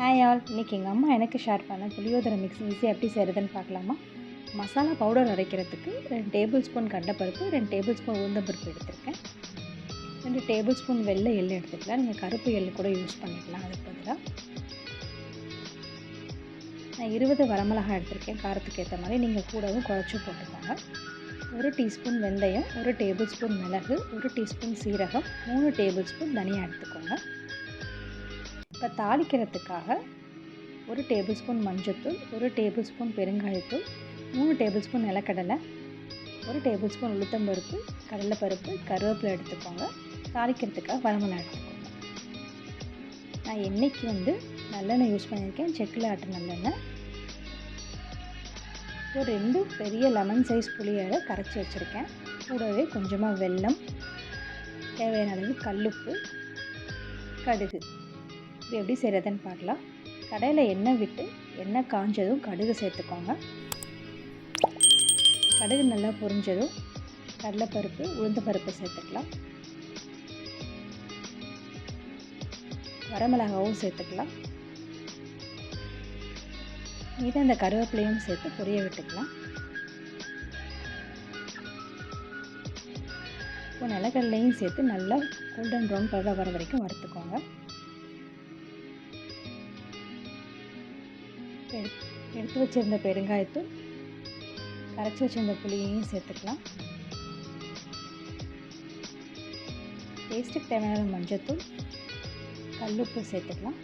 Hi all இன்றைக்கி எங்கள் அம்மா எனக்கு ஷேர் பண்ண புளியோதரை மிக்ஸ் ஈஸியாக எப்படி செய்கிறதுன்னு பார்க்கலாமா? மசாலா பவுடர் அரைக்கிறதுக்கு ரெண்டு டேபிள் ஸ்பூன் கடலைப்பருப்பு ரெண்டு டேபிள் ஸ்பூன் உளுந்தம்பருப்பு எடுத்திருக்கேன். ரெண்டு டேபிள் ஸ்பூன் வெள்ளை எள்ளு எடுத்துக்கலாம். நீங்கள் கருப்பு எள்ளு கூட யூஸ் பண்ணிக்கலாம். அதுக்கு பதிலாக நான் இருபது வரமிளகாய் எடுத்திருக்கேன். காரத்துக்கு ஏற்ற மாதிரி நீங்கள் கூடவும் குழச்சி போட்டுக்கோங்க. ஒரு டீஸ்பூன் வெந்தயம் ஒரு டேபிள் ஸ்பூன் மிளகு ஒரு டீஸ்பூன் சீரகம் மூணு டேபிள் ஸ்பூன் தனியாக எடுத்துக்கோங்க. இப்போ தாளிக்கிறதுக்காக ஒரு டேபிள் ஸ்பூன் மஞ்சத்தூள் ஒரு டேபிள் ஸ்பூன் பெருங்காயத்தூள் மூணு டேபிள் ஸ்பூன் நிலக்கடலை ஒரு டேபிள் ஸ்பூன் உளுத்தம்பருப்பு கடலைப்பருப்பு கருவேப்பிலை எடுத்துக்கோங்க. தாளிக்கிறதுக்காக வரமிளகா எடுத்துக்கோங்க. நான் எண்ணெய்க்கு வந்து நல்லெண்ணெய் யூஸ் பண்ணியிருக்கேன் செக்கில் ஆட்டு நல்லெண்ணெய். ஒரு ரெண்டு பெரிய லெமன் சைஸ் புளியை கரைச்சி வச்சுருக்கேன். கூடவே கொஞ்சமாக வெல்லம் தேவையான அளவு கல்லுப்பு கடுகு. இது எப்படி செய்கிறதுன்னு பார்க்கலாம். கடையில் எண்ணெய் விட்டு எண்ணெய் காஞ்சதும் கடுகு சேர்த்துக்கோங்க. கடுகு நல்லா பொரிஞ்சதும் கடலைப்பருப்பு உளுந்த பருப்பு சேர்த்துக்கலாம். வரமிளகாவும் சேர்த்துக்கலாம். இதை அந்த கருவேப்பிலையும் சேர்த்து பொரிய விட்டுக்கலாம். இப்போ நிலக்கடலையும் சேர்த்து நல்லா கோல்டன் ப்ரௌன் கலராக வர வரைக்கும் வறுத்துக்கோங்க. எடுத்து வச்சுருந்த பெருங்காயத்தூள் கரைச்சி வச்சுருந்த புளியையும் சேர்த்துக்கலாம். டேஸ்ட்டுக்கு தேவையான மஞ்சத்தூள் கல்லுப்பு சேர்த்துக்கலாம்.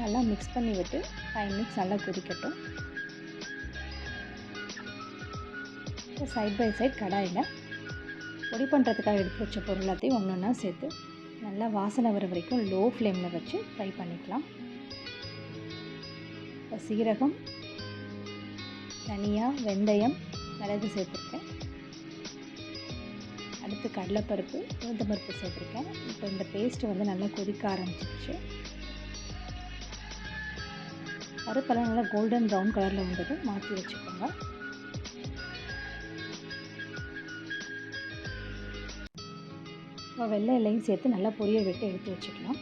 நல்லா மிக்ஸ் பண்ணி விட்டு ஃபைவ் மினிட்ஸ் நல்லா கொதிக்கட்டும். சைட் பை சைட் கடாயில் பொடி பண்ணுறதுக்காக எடுத்து வச்ச பொருள் எல்லாத்தையும் ஒன்று ஒன்றா சேர்த்து நல்லா வாசனை வர வரைக்கும் லோ ஃப்ளேமில் வச்சு ஃப்ரை பண்ணிக்கலாம். சீரகம் தனியாக வெந்தயம் மிளகு சேர்த்துருக்கேன். அடுத்து கடலைப்பருப்பு உளுந்தம்பருப்பு சேர்த்துருக்கேன். இப்போ இந்த பேஸ்ட்டு வந்து நல்லா கொதிக்க ஆரம்பிச்சிருச்சு. பருப்பெல்லாம் நல்லா கோல்டன் ப்ரௌன் கலரில் வந்தது மாற்றி வச்சுக்கோங்க. இப்போ வெள்ளை இலையும் சேர்த்து நல்லா பொரிய விட்டு எடுத்து வச்சுக்கலாம்.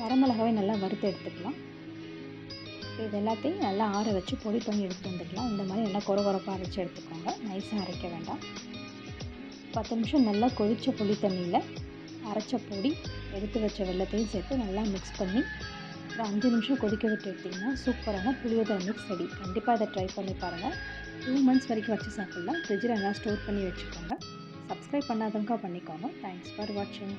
வரமிளகாவை நல்லா வறுத்து எடுத்துக்கலாம். இது எல்லாத்தையும் நல்லா ஆற வச்சு பொடி பண்ணி எடுத்து வந்துக்கலாம் இந்த மாதிரி நல்லா கொர கொரப்பாக அரைச்சி எடுத்துக்கோங்க. நைஸாக அரைக்க வேண்டாம். பத்து நிமிஷம் நல்லா கொதித்த புளி தண்ணியில் அரைச்ச பொடி எடுத்து வச்ச வெள்ளத்தையும் சேர்த்து நல்லா மிக்ஸ் பண்ணி ஒரு அஞ்சு நிமிஷம் கொதிக்க விட்டு எடுத்திங்கன்னா சூப்பரான புளியோதரை மிக்ஸ் ரெடி கண்டிப்பாக இதை ட்ரை பண்ணி பாருங்கள் டூ மந்த்ஸ் வரைக்கும் வச்சு சாப்பிட்லாம். ஃப்ரிட்ஜில் நல்லா ஸ்டோர் பண்ணி வச்சுக்கோங்க. சப்ஸ்கிரைப் பண்ணாதவங்க பண்ணிக்கோங்க. தேங்க்ஸ் ஃபார் வாட்சிங்